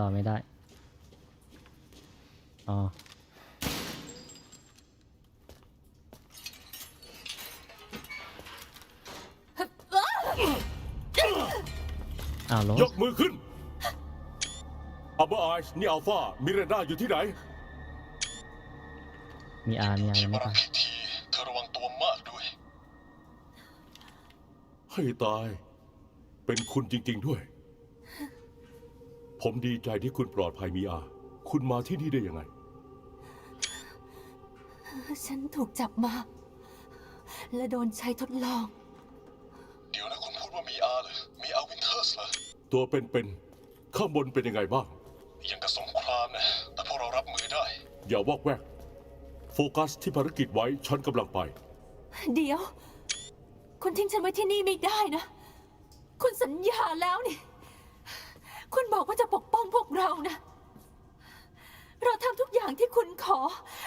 ต่อไม่ได้ อ๋อ อ้าวโรยสกมือขึ้นอัลเบอร์ไอซ์นี่อัลฟามิเรนดาอยู่ที่ไหน มีอาร์มีอาร์ที่ยังบไม่รัตายคิทีเธอระวังตัวมากด้วย ให้ตาย เป็นคุณจริง ๆ ด้วย ผมดีใจที่คุณปลอดภัยมีอา คุณมาที่นี่ได้ยังไง ฉันถูกจับมา และโดนใช้ทดลอง เดี๋ยวนะคุณพูดว่ามีอาเหรอมีอาวินเทอร์สเหรอตัวเป็นๆ ข้างบนเป็นยังไงบ้าง ยังกับสงครามนะ แต่พวกเรารับมือได้ อย่าวอกแวก โฟกัสที่ภารกิจไว้ ฉันกำลังไป เดี๋ยว คุณทิ้งฉันไว้ที่นี่ไม่ได้นะ คุณสัญญาแล้วนี่ คุณบอกว่าจะปกป้องพวกเรานะ เราทำทุกอย่างที่คุณขอ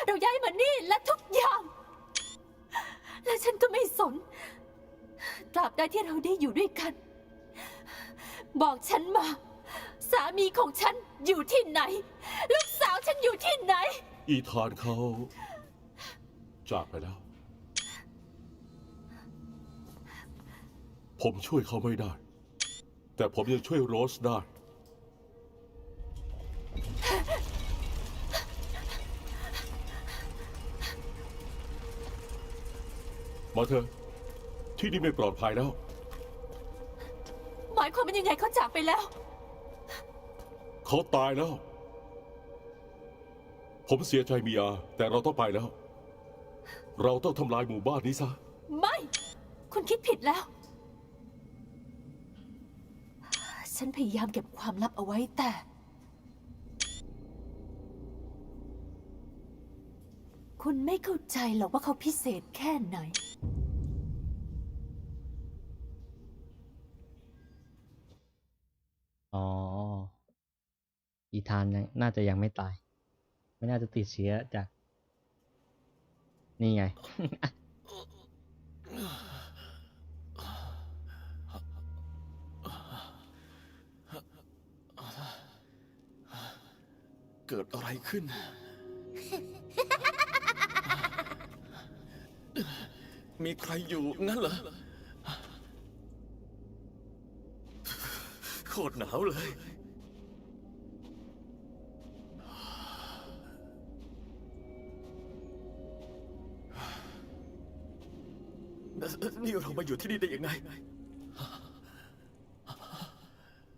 เราย้ายมานี่และทุกอย่าง และฉันก็ไม่สน ตราบใดที่เราได้อยู่ด้วยกัน บอกฉันมา สามีของฉันอยู่ที่ไหน ลูกสาวฉันอยู่ที่ไหน อีธานเขา จากไปแล้ว ผมช่วยเขาไม่ได้ แต่ผมยังช่วยโรสได้ มาเถอะที่นี่ไม่ปลอดภัยแล้ว หมายความเป็นยังไงเขาจากไปแล้ว เขาตายแล้ว ผมเสียใจมีอาแต่เราต้องไปแล้ว เราต้องทำลายหมู่บ้านนี้ซะ ไม่ คุณคิดผิดแล้ว ฉันพยายามเก็บความลับเอาไว้แต่ คุณไม่เข้าใจหรอกว่าเขาพิเศษแค่ไหน อ๋อ อีธานยังน่าจะยังไม่ตาย ไม่น่าจะติดเชื้อจาก นี่ไง เกิดอะไรขึ้น มีใครอยู่งั้นเหรอ โคตรหนาวเลย นี่เรามาอยู่ที่นี่ได้ยังไง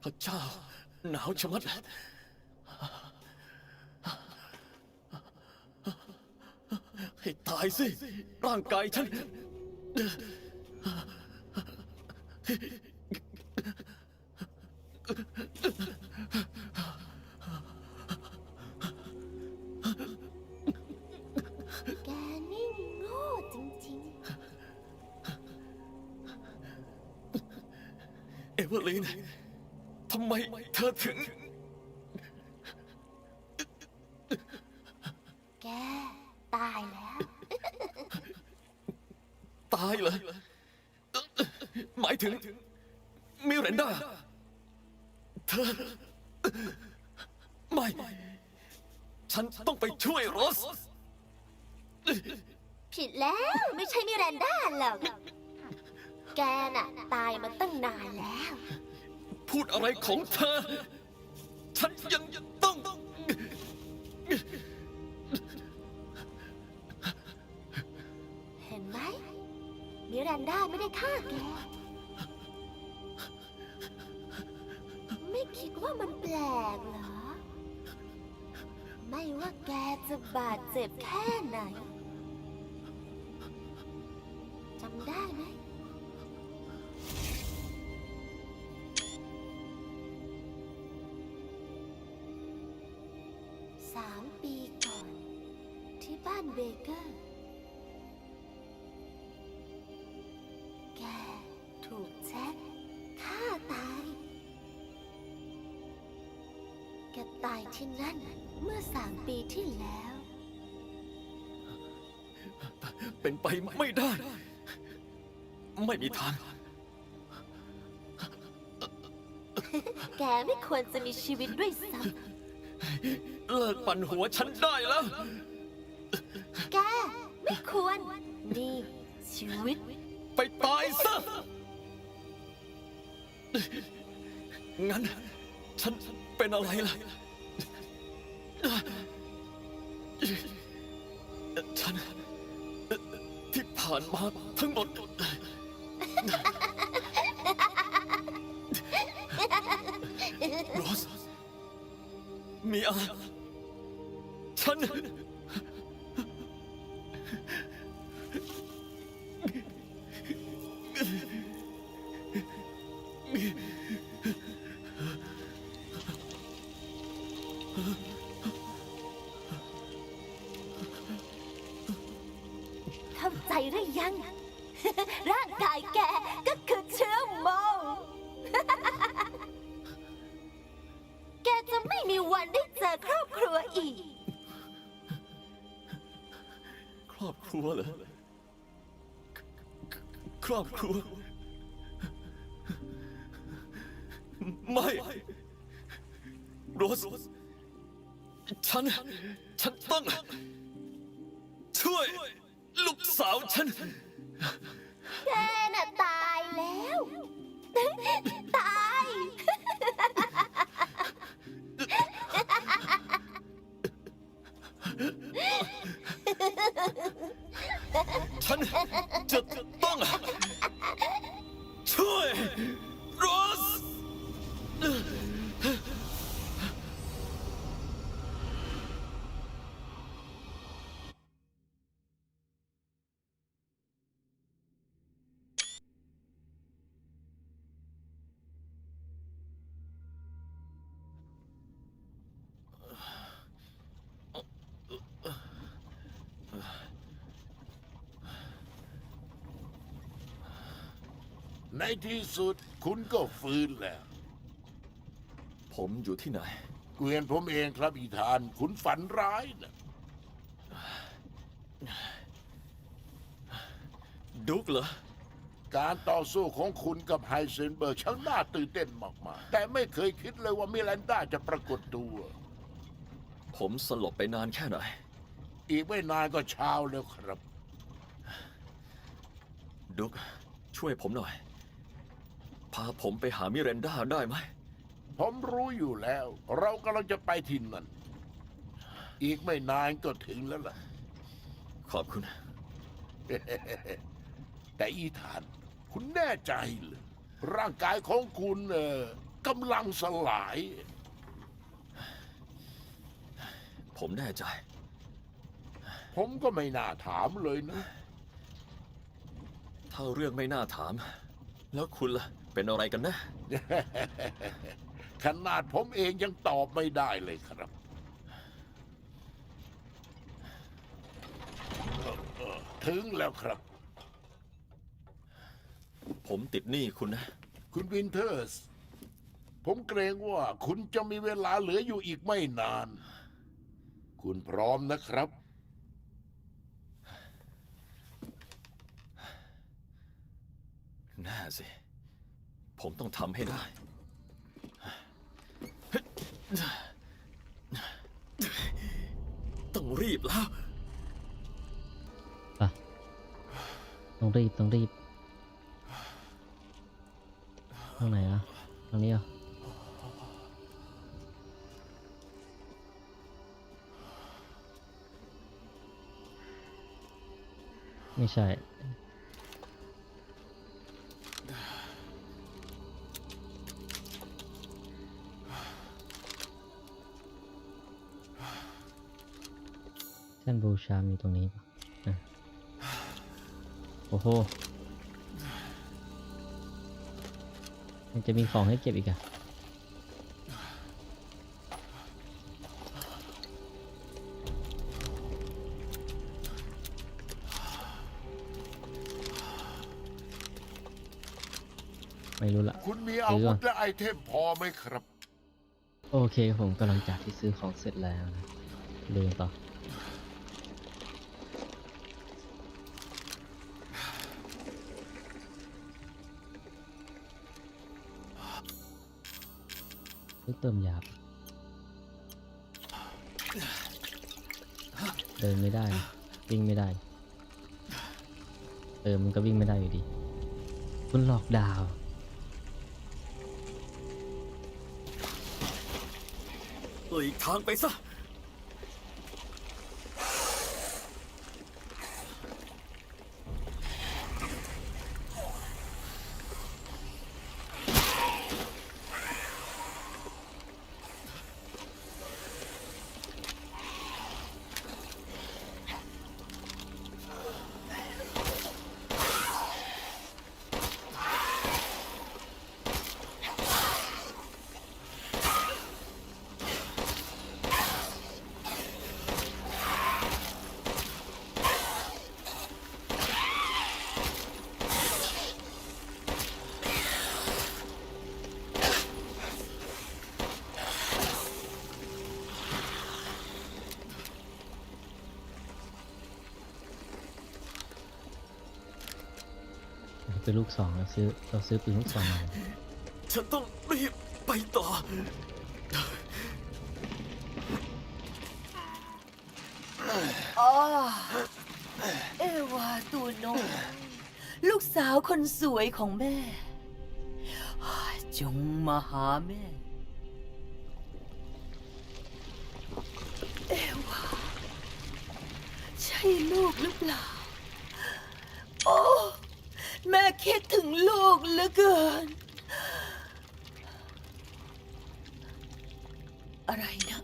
พระเจ้า หนาวชะมัดให้ตายสิ ร่างกายฉัน แกนี่โง่จริงเอเวอร์ลีนทำไมเธอถึง ๆ แกตายแล้ว ตายเหรอ หมายถึง มิเรนดา เธอ ไม่ ฉันต้องไปช่วยโรส ผิดแล้วไม่ใช่มิแรนด้าหรอก แกน่ะ ตายมาตั้งนานแล้ว พูดอะไรของเธอ ฉันยังต้อง เห็นไหมมิแรนด้าไม่ได้ฆ่าแก ไม่คิดว่ามันแปลกเหรอ ไม่ว่าแกจะบาดเจ็บแค่ไหน แกตายที่นั่นเมื่อสามปีที่แล้ว เป็นไปไม่ได้ ไม่มีทางแกกไม่ควรจะมีชีวิตด้วยซ้เลิกปั่นหัวฉันได้แล้วำแกไม่ควร นี่ชีวิต ไปตายซะ งั้น ฉัน เป็นอะไรล่ะ ฉัน ที่ผ่านมาทั้งหมด โรสมีอาฉัน ฉัน ฉันต้อง ช่วย ลูกสาวฉัน แกน่ะตายแล้ว ตาย ฉันจะต้อง ช่วย ในที่สุดคุณก็ฟื้นแล้ว ผมอยู่ที่ไหน เกวียนผมเองครับอีธาน คุณฝันร้ายนะดุกเหรอ การต่อสู้ของคุณกับไฮเซนเบิร์กช่างน่าตื่นเต้นมากๆ แต่ไม่เคยคิดเลยว่ามิลันดาจะปรากฏตัว ผมสลบไปนานแค่ไหน อีกไม่นานก็เช้าแล้วครับ ดุกช่วยผมหน่อย พาผมไปหามิเรนดาได้ไหม ผมรู้อยู่แล้ว เรากำลังจะไปที่นั่น อีกไม่นานก็ถึงแล้วล่ะ ขอบคุณ แต่อีธาน คุณแน่ใจเหรือร่างกายของคุณเออกำลังสลาย ผมแน่ใจ ผมก็ไม่น่าถามเลยนะ ถ้าเรื่องไม่น่าถาม แล้วคุณล่ะ เป็นอะไรกันนะ ขนาดผมเองยังตอบไม่ได้เลยครับ ถึงแล้วครับ ผมติดหนี้คุณนะ คุณวินเทอร์ส ผมเกรงว่าคุณจะมีเวลาเหลืออยู่อีกไม่นาน คุณพร้อมนะครับแน่สิ ผมต้องทำให้ได้ ต้องรีบแล้ว ไปต้องรีบต้องรีบตรงไหนอะตรงนี้เหรอะไม่ใช่ บูชา มีตรงนี้ปะอะโอ้โห มันจะมีของให้เก็บอีกอะไม่รู้ละคุณมีอาวุธและไอเทมพอไหมครับ โอเคผมกำลังจากที่ซื้อของเสร็จแล้วนะดูกันต่อ เฮ้ยเติมยาเดินไม่ได้ วิ่งไม่ได้ เออ มันก็วิ่งไม่ได้อยู่ดี คุณหลอกดาวน์หลีกทางไปซะ ซื้อลูกสองเราซื้อเราซื้อปืนลูกสองมาฉันต้องรีบไปต่อ อ๋อเอวาตัวน้อยลูกสาวคนสวยของแม่ จงมาหาแม่ เอวา ใช่ลูกหรือเปล่า โอ้ แม่ คิดถึงลูกเหลือเกิน อะไรนะ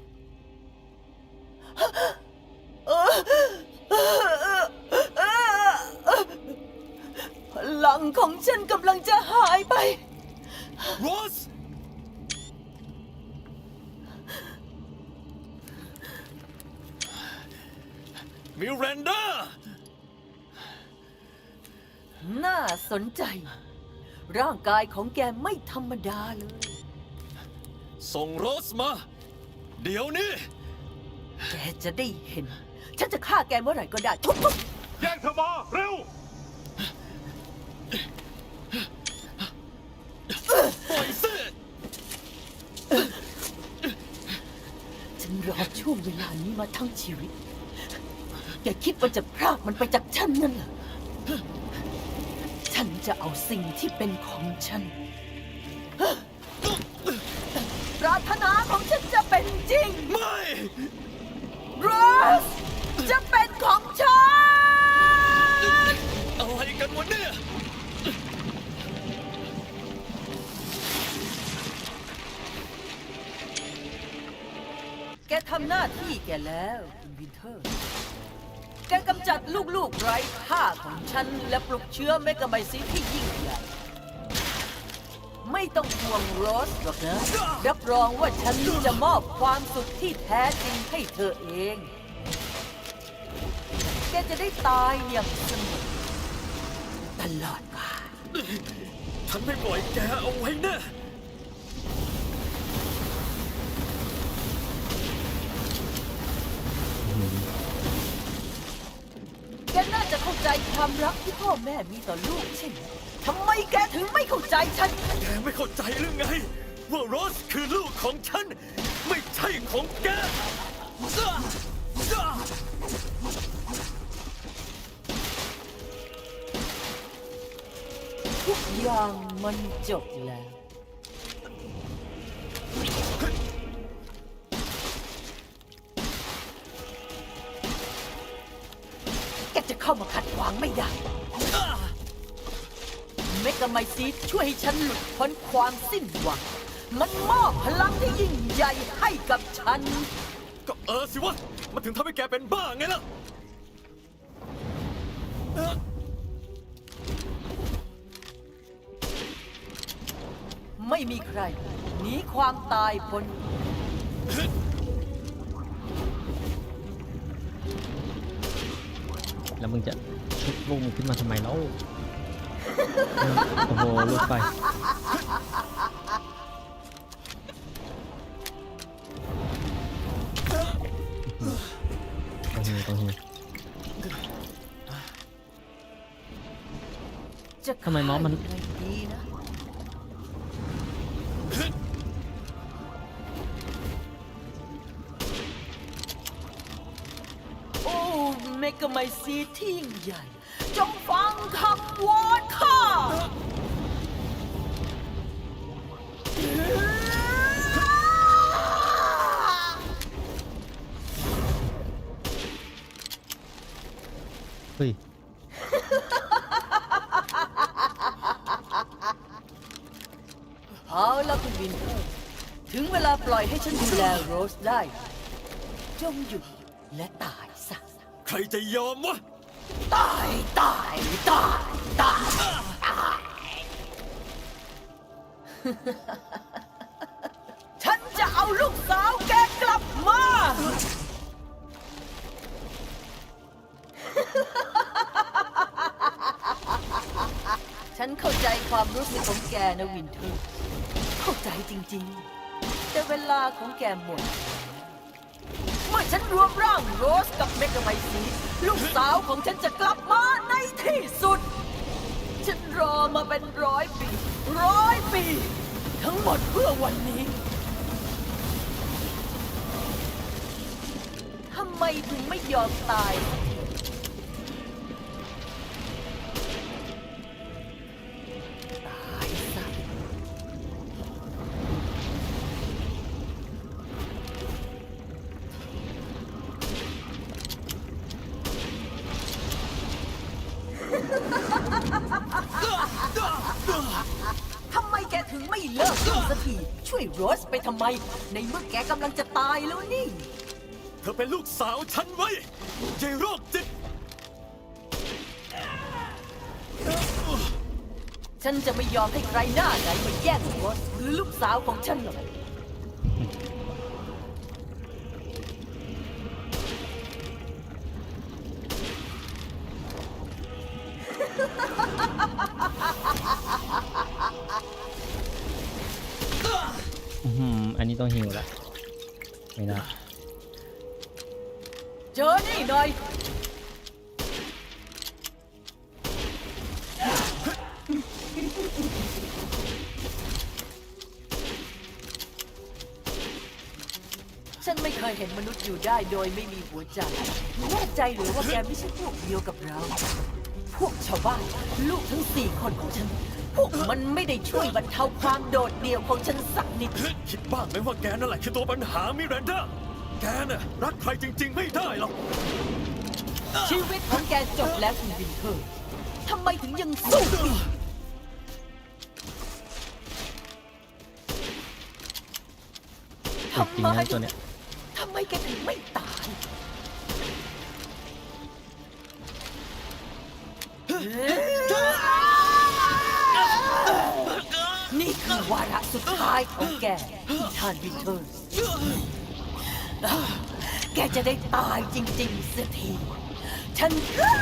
น่าสนใจ ร่างกายของแกไม่ธรรมดาเลย ส่งโรสมา เดี๋ยวนี้ แกจะได้เห็น ฉันจะฆ่าแกเมื่อไหร่ก็ได้ทุบแย่งเธอมาเร็ว ปล่อยสิๆฉันรอช่วงเวลานี้มาทั้งชีวิต แกคิดว่าจะพรากมันไปจากฉันนั่นเหรอ ฉันจะเอาสิ่งที่เป็นของฉันปรารถนาของฉันจะเป็นจริง ไม่ โรส จะเป็นของฉัน อะไรกันวะเนี่ย แกทำหน้าที่แกแล้ว คุณวินเทอร์ แกกำจัดลูกๆไร้ค่าของฉัน และปลุกเชื้อเมกะไมซิที่ยิ่งใหญ่ ไม่ต้องห่วงโรสหรอกนะ รับรองว่าฉันจะมอบความสุขที่แท้จริงให้เธอเอง แกจะได้ตายอย่างสงบตลอดกาลฉันไม่ปล่อยแกเอาไว้น่ แกน่าจะเข้าใจความรักที่พ่อแม่มีต่อลูกใช่ไหมทำไมแกถึงไม่เข้าใจฉัน แกไม่เข้าใจหรือไง ว่าโรสคือลูกของฉัน ไม่ใช่ของแกซ่าซ่าทุกอย่างมันจบแล้ว จะเข้ามาขัดขวางไม่ได้ เมกะไมซีดช่วยให้ฉันหลุดพ้นความสิ้นหวัง มันมอบพลังที่ยิ่งใหญ่ให้กับฉัน ก็เออสิวะ มันถึงทำให้แกเป็นบ้าไงล่ะเอ่อไม่มีใครหนีความตายพ้น แล้วมึงจะชุบลูกมึงขึ้นมาทำไมเล่าโอ้โหลูกไฟต้องหิวต้องหิวจะทำไมมอสมัน เมกะไมซีที่ยิ่งใหญ่ จงฟังคำวอนข้าเฮ้ย เอาละคุณวินเทอร์ถึงเวลาปล่อยให้ฉันดูแลโรสได้ จงหยุด จะยอมวะตายตายตายตาย ฉันจะเอาลูกสาวแกกลับมา ฉันเข้าใจความรู้สึกของแกนะวินเทอร์ เข้าใจจริงๆ แต่เวลาของแกหมด เมื่อฉันรวมร่างโรสกับเมกะไมซีลูกสาวของฉันจะกลับมาในที่สุด ฉันรอมาเป็นร้อยปี ร้อยปี ทั้งหมดเพื่อวันนี้ทำไมถึงไม่ยอมตาย ช่วยโรสไปทำไม ในเมื่อแกกำลังจะตายแล้วนี่ เธอเป็นลูกสาวฉันไว้เจโรคจิตฉันจะไม่ยอมให้ใครหน้าไหนมาแย่งโรสหรือลูกสาวของฉันหรอก เจอนี่หน่อย ฉันไม่เคยเห็นมนุษย์อยู่ได้โดยไม่มีหัวใจแน่ใจหรือว่าแกไม่ใช่พวกเดียวกับเรา พวกชาวบ้าน ลูกทั้งสี่คนของฉัน พวกมันไม่ได้ช่วยบรรเทาความโดดเดี่ยวของฉันสักนิด คิดบ้างไหมว่าแกนั่นแหละคือตัวปัญหามิรันดา แกน่ะรักใครจริง ๆ ไม่ได้หรอก ชีวิตของแกจบแล้วคุณวินเทอร์ทำไมถึงยังสู้อีกติดจริงนะตัวเนี้ย ทำไมแกถึงไม่ตาย นี่คือวาระสุดท้ายของแกที่ทานวินเทอร์ส แกจะได้ตายจริงๆสักที ฉันฆ่า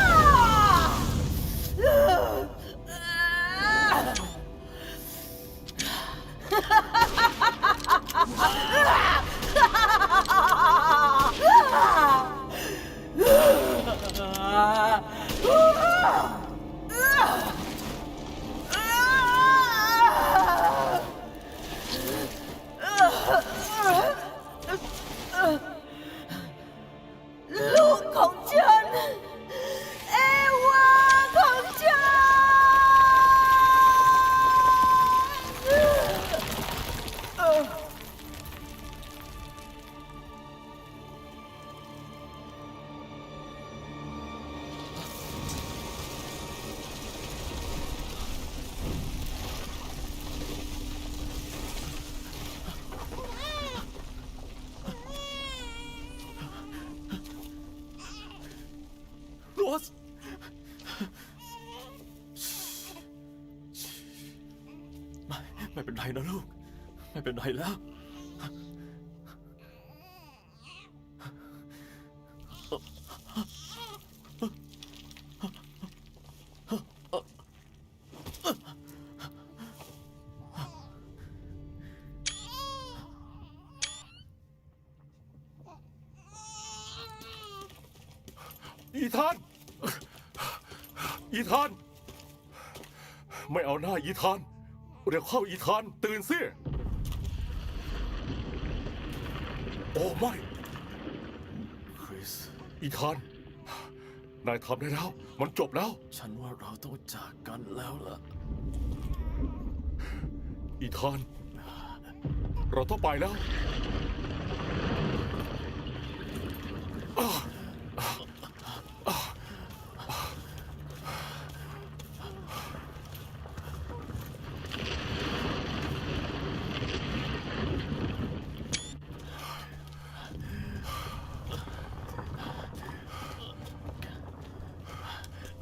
นไรนะลูก ไม่เป็นไรแล้ว อีธาน อีธาน ไม่เอาหน้าอีธาน เร็วเข้าอีธานตื่นสิโอ้ไม่คริส อีธาน นายทำได้แล้ว มันจบแล้ว ฉันว่าเราต้องจากกันแล้วล่ะ อีธาน เราต้องไปแล้ว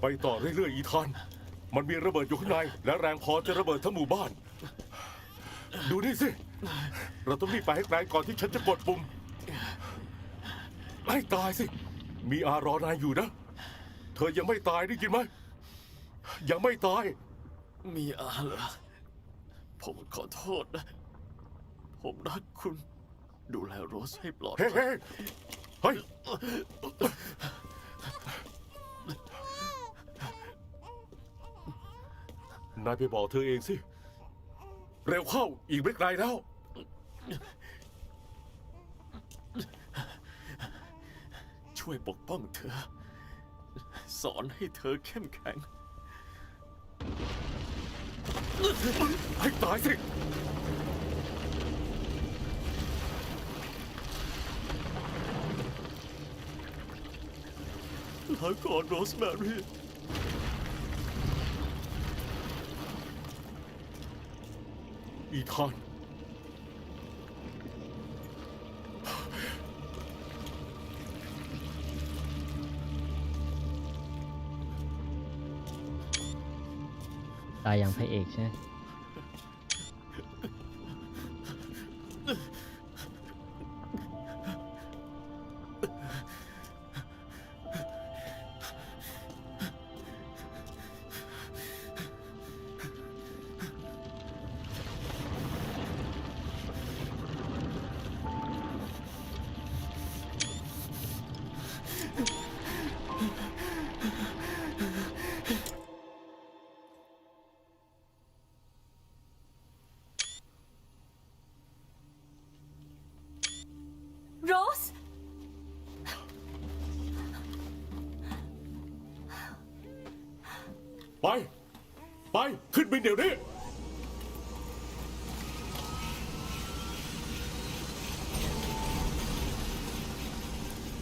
ไปต่อเรื่อยๆอีธาน มันมีระเบิดอยู่ข้างใน และแรงพอจะระเบิดทั้งหมู่บ้าน ดูนี่สิ เราต้องรีบไปให้ไกลก่อนที่ฉันจะกดปุ่มให้ตายสิ มีอารอนายอยู่นะ เธอยังไม่ตายได้ยินไหม ยังไม่ตาย มีอาเหรอ ผมขอโทษนะ ผมรักคุณ ดูแลโรสให้ปลอดเฮ้ภัย เฮ้เฮ้ย นายไปบอกเธอเองสิ เร็วเข้าอีกไม่ไกลแล้ว ช่วยปกป้องเธอ สอนให้เธอเข้มแข็ง ให้ตายสิ ลาก่อนโรสแมรี่ อีธาน ตายอย่างพระเอกใช่ไหม ขึ้นบินเดี๋ยวนี้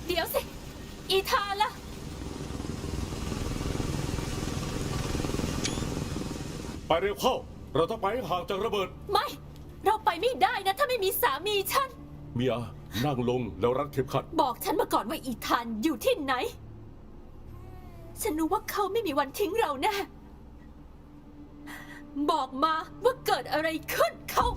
เดี๋ยวสิ อีธานล่ะ ไปเร็วเข้า เราต้องไปให้ห่างจากระเบิด ไม่ เราไปไม่ได้นะ ถ้าไม่มีสามีฉัน เมียนั่งลงแล้วรัดเข็มขัด บอกฉันมาก่อนว่าอีธานอยู่ที่ไหน ฉันรู้ว่าเขาไม่มีวันทิ้งเราแน่ บอกมาว่าเกิดอะไรขึ้นเขา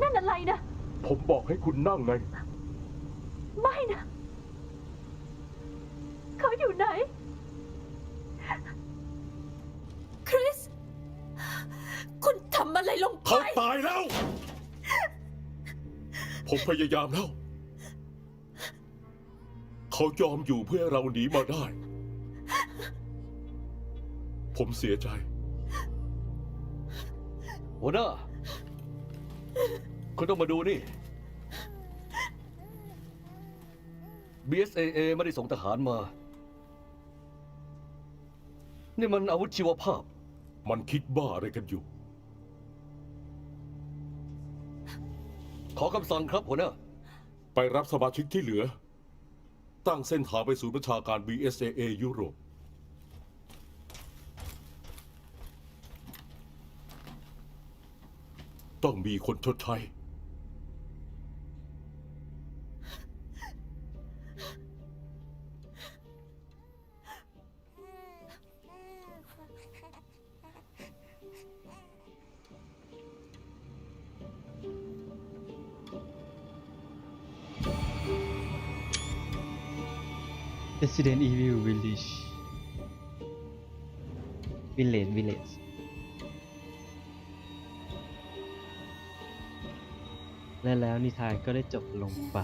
นั่นอะไรนะ ผมบอกให้คุณนั่งไง ไม่นะ เขาอยู่ไหน คริส คุณทำอะไรลงไป เขาตายแล้ว ผมพยายามแล้ว เขายอมอยู่เพื่อให้เราหนีมาได้ ผมเสียใจ หัวหน้าคุณต้องมาดูนี่ BSAA ไม่ได้ส่งทหารมา นี่มันอาวุธชีวภาพ มันคิดบ้าอะไรกันอยู่ ขอคำสั่งครับหัวหน้า ไปรับสมาชิกที่เหลือ ตั้งเส้นทางไปศูนย์ประชาการ BSAA ยุโรป ต้องมีคนชดใช้ายก็ได้จบลงไป